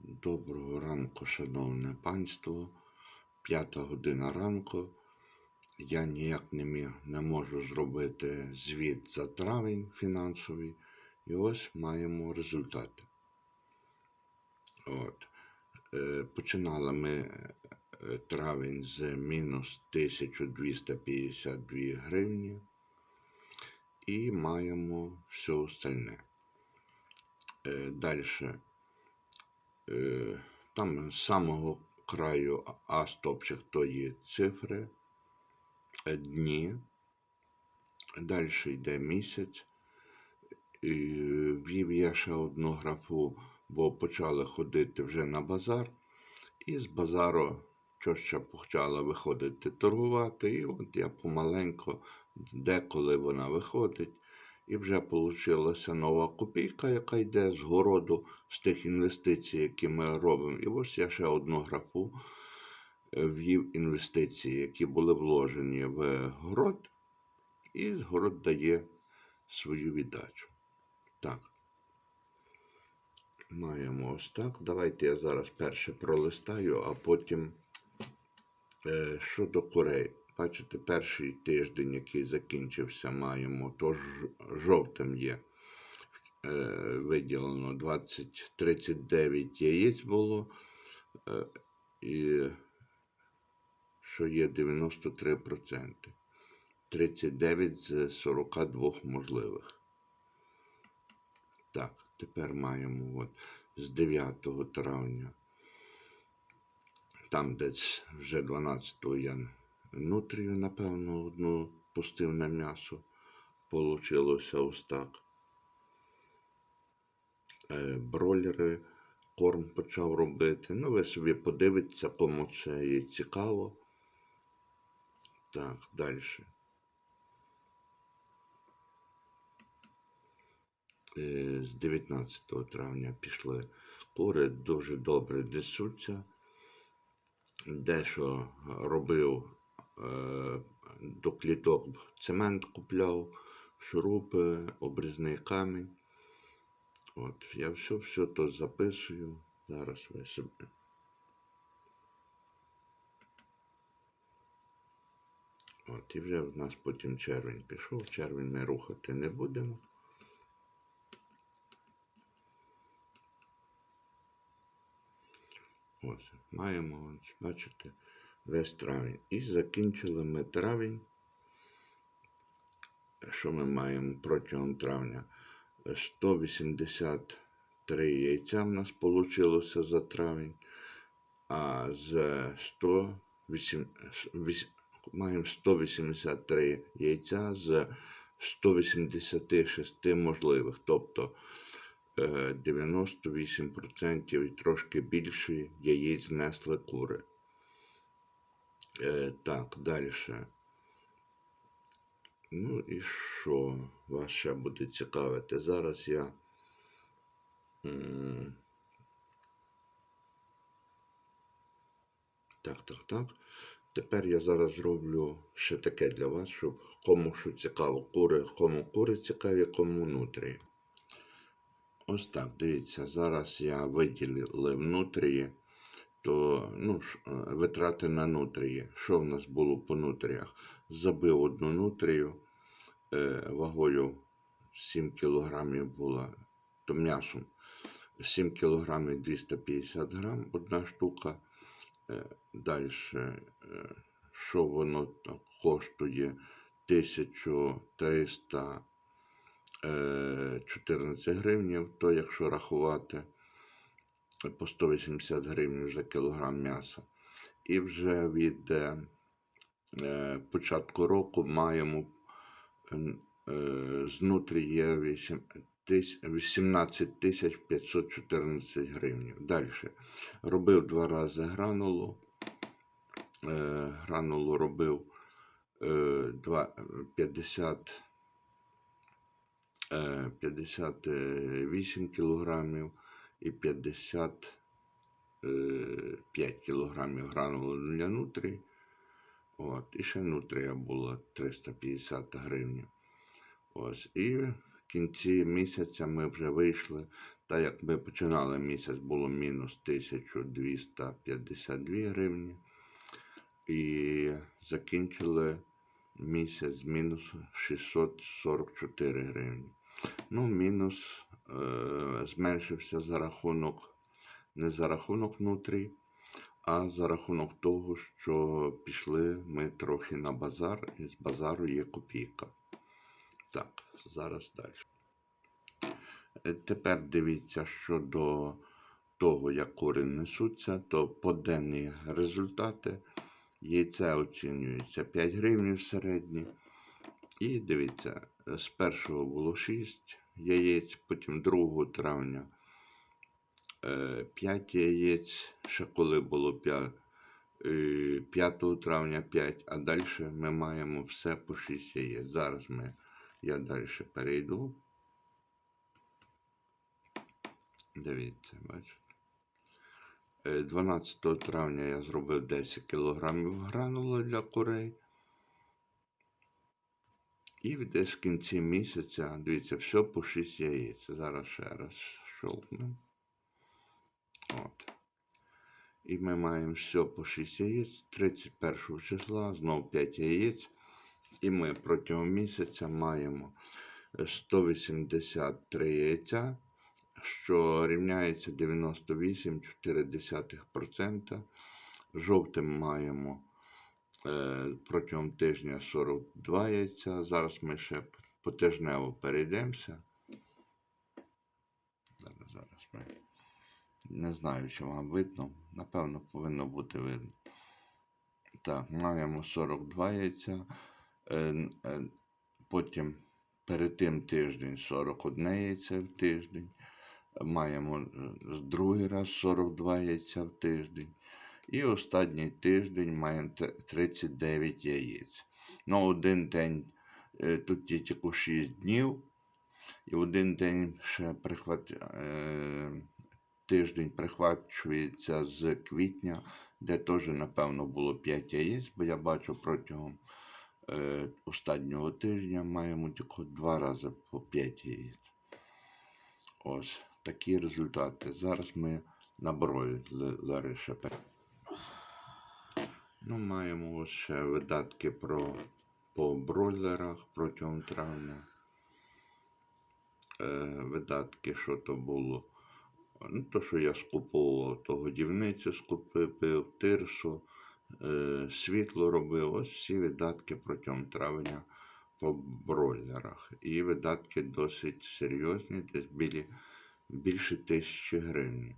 Доброго ранку, шановне панство. П'ята година ранку. Я ніяк не, міг, не можу зробити звіт за травень фінансовий. І ось маємо результати. От. Е, починали ми е, травень з мінус 1252 гривні. І маємо все остальне. Е, Далі. Е, Там з самого краю А- стопчик то є цифри, е, дні. Далі йде місяць. І ввів я ще одну графу, бо почали ходити вже на базар. І з базару чоща почала виходити торгувати. І от я помаленько, деколи вона виходить. І вже вийшла нова копійка, яка йде з городу, з тих інвестицій, які ми робимо. І ось я ще одну графу е, ввів інвестиції, які були вложені в город, і город дає свою віддачу. Так. Маємо ось так. Давайте я зараз перше пролистаю, а потім е, щодо курей. Бачите, перший тиждень, який закінчився, маємо, то жовтим є. Е, виділено 20, 39 яєць було, е, і що є 93%. 39 з 42 можливих. Так, тепер маємо от з 9 травня. Там десь вже 12-го я нутрію, напевно, одну пустив на м'ясо. Получилося ось так. Е, Бройлери, корм почав робити. Ну, ви собі подивіться, кому це є цікаво. Так, далі. Е, З 19 травня пішли кури, дуже добре несуться. Дещо робив до кліток цемент купляв, шурупи, обрізний камінь. От, я все, все то записую. Зараз ви собі. От, і вже в нас потім червень пішов. Червень ми рухати не будемо. Ось, маємо, ось, бачите, весь травень. І закінчили ми травень. Що ми маємо протягом травня? 183 яйця в нас вийшло за травень, а з 108, віс- маємо 183 яйця з 186 можливих. Тобто е, 98% і трошки більше яєць знесли кури. Е, Так, далі. Ну і що вас ще буде цікавити? Зараз я. Так, так, так. Тепер я зараз зроблю ще таке для вас, щоб кому що цікаво, кури, кому кури цікаві, кому нутрії. Ось так, дивіться, зараз я виділив нутрії, то ну, е, витрати на нутрії. Що в нас було по нутріях? Забив одну нутрію е, вагою 7 кг була, то м'ясом 7 кг 250 грам одна штука. Е, Далі, що воно коштує? 1300 е, 14 гривнів, то якщо рахувати по 180 гривень за кілограм м'яса. І вже від е, е, початку року маємо е, е, знутрі є 8 18 тисяч 514 гривень. Далі. Робив два рази гранулу. Гранулу робив е, два- 50 е, 58 кілограмів і 55 кілограмів гранули для нутрі. От, і ще нутрія була 350 гривень. Ось, і в кінці місяця ми вже вийшли Та як ми починали місяць, було мінус 1252 гривні. І закінчили місяць мінус 644 гривні. Ну, мінус зменшився за рахунок, не за рахунок внутрі, а за рахунок того, що пішли ми трохи на базар, і з базару є копійка. Так, зараз далі. Е, Тепер дивіться щодо того, як кури несуться, то поденні результати. Яйця оцінюється 5 гривень в середній. І дивіться, е, з першого було 6 яєць, потім 2 травня 5 яєць, ще коли було 5, 5 травня 5, а далі ми маємо все по 6 яєць. Зараз ми, я далі перейду. Дивіться, бачите. Е, 12 травня я зробив 10 кг гранули для курей. І десь в кінці місяця, дивіться, все по 6 яєць. Зараз ще раз щолкнемо. От. І ми маємо все по 6 яєць. 31 числа знову 5 яєць. І ми протягом місяця маємо е, 183 яйця, що рівняється 98,4%. Жовтим маємо е, протягом тижня 42 яйця. Зараз ми ще потижнево перейдемося. Зараз, зараз ми. Не знаю, чи вам видно. Напевно, повинно бути видно. Так, маємо 42 яйця. Е, е, Потім перед тим тиждень 41 яйця в тиждень. Маємо е, другий раз 42 яйця в тиждень. І останній тиждень маємо 39 яєць. Ну, один день е, тут є тільки 6 днів. І один день ще прихват... е, тиждень прихвачується з квітня, де теж, напевно, було 5 яєць, бо я бачу протягом е, останнього тижня маємо тільки два рази по 5 яєць. Ось такі результати. Зараз ми на бройлери ще пер- Ну, маємо ще видатки про, по бройлерах протягом травня. Е, видатки, що то було. Ну, то, що я скуповував, то годівницю скупив, тирсу, е, світло робив. Ось всі видатки протягом травня по бройлерах. І видатки досить серйозні, десь білі, більше тисячі гривень.